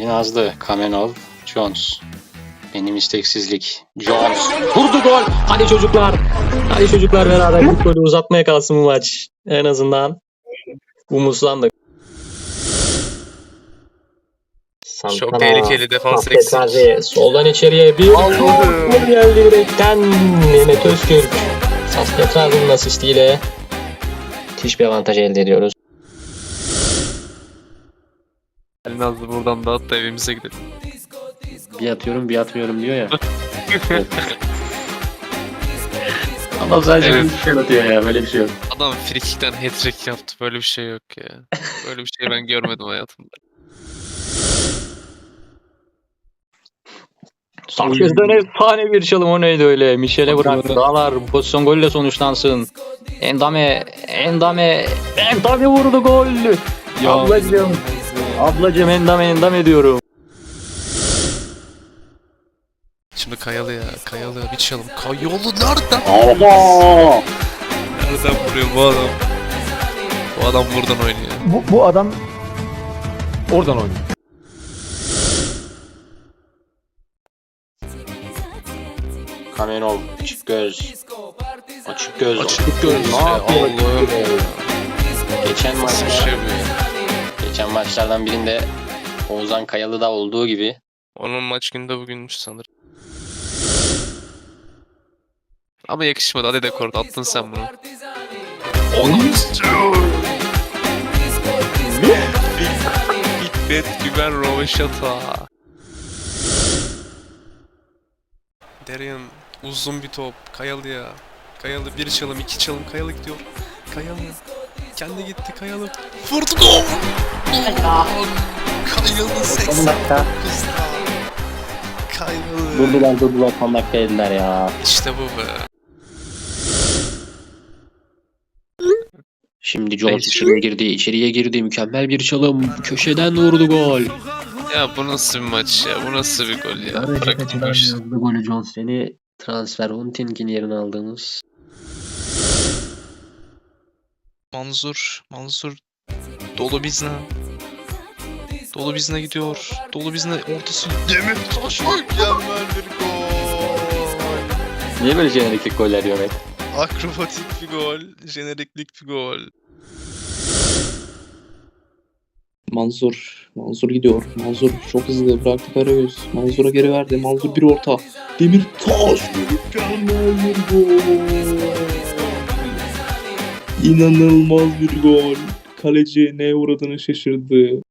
yazdı. Kamenov, Jones. Benim isteksizlik. Jones. Vurdu gol. Hadi çocuklar. Hadi çocuklar beraber ilk golü uzatmaya kalsın bu maç. En azından umutlandık. Çok tehlikeli defans eksik. Soldan içeriye bir gol geldi direkten. Mehmet Öztürk. Sasketra'nın asistiyle müthiş bir avantaj elde ediyoruz. Ali Nazlı buradan da at da evimize gidelim. Bir atıyorum bir atmıyorum diyor ya. Adam sadece Evet. bir şey atıyor ya böyle bir şey yok. Adam frikikten hat-trick yaptı. Böyle bir şey yok ya. Böyle bir şey ben görmedim hayatımda. Sanchez'den efsane bir çalım o neydi öyle. Michel'e bıraktı. Dağlar pozisyon golle sonuçlansın. Endame, Endame, Endame vurdu gol. Ablacım, ablacım Endame Endame diyorum. Şimdi Kayalı ya. Kayalı bir çalım. Kayalı nereden? Allah! Nereden vuruyor bu adam? Bu adam buradan oynuyor. Bu, bu adam oradan oynuyor. Kamenov, açık göz. Açık göz. Açık göz Ne ya, yapıyor? Geçen maçta, şey maçlardan birinde Oğuzhan Kayalı'da olduğu gibi Onun maç günü de bugünmüş sanırım. Ama yakışmadı. Hadi dekor attın sen bunu. Onu istiyor. Hikmet Güven Rovaşata. Derian uzun bir top. Kayalı'ya. Kayalı bir çalım, iki çalım. Kayalı gidiyor. Kayalı. Kendi gitti Kayalı. Vurdu gol. Kayalı 89'da. Kayalı. durdular durdular son dakika yediler ya. İşte bu be. Şimdi Neyse. içeriye girdi. içeriye girdi. Mükemmel bir çalım. Köşeden vurdu gol. Ya bu nasıl bir maç ya? Bu nasıl bir gol ya? Bu golü Jones. Seni transfer Hunting'in yerine aldığımız. Manzur, Manzur. Dolu bizne. Dolu bizne gidiyor. Dolu bizne ortası. Demir taş mükemmel bir gol. Niye böyle jeneriklik goller yiyor Mehmet? Akrobatik bir gol. Jeneriklik bir gol. Manzur. Manzur gidiyor. Manzur çok hızlı bıraktı Karagöz. Manzur'a geri verdi. Manzur bir orta. Demirtaş mükemmel bir gol. İnanılmaz bir gol. Kaleci neye uğradığını şaşırdı.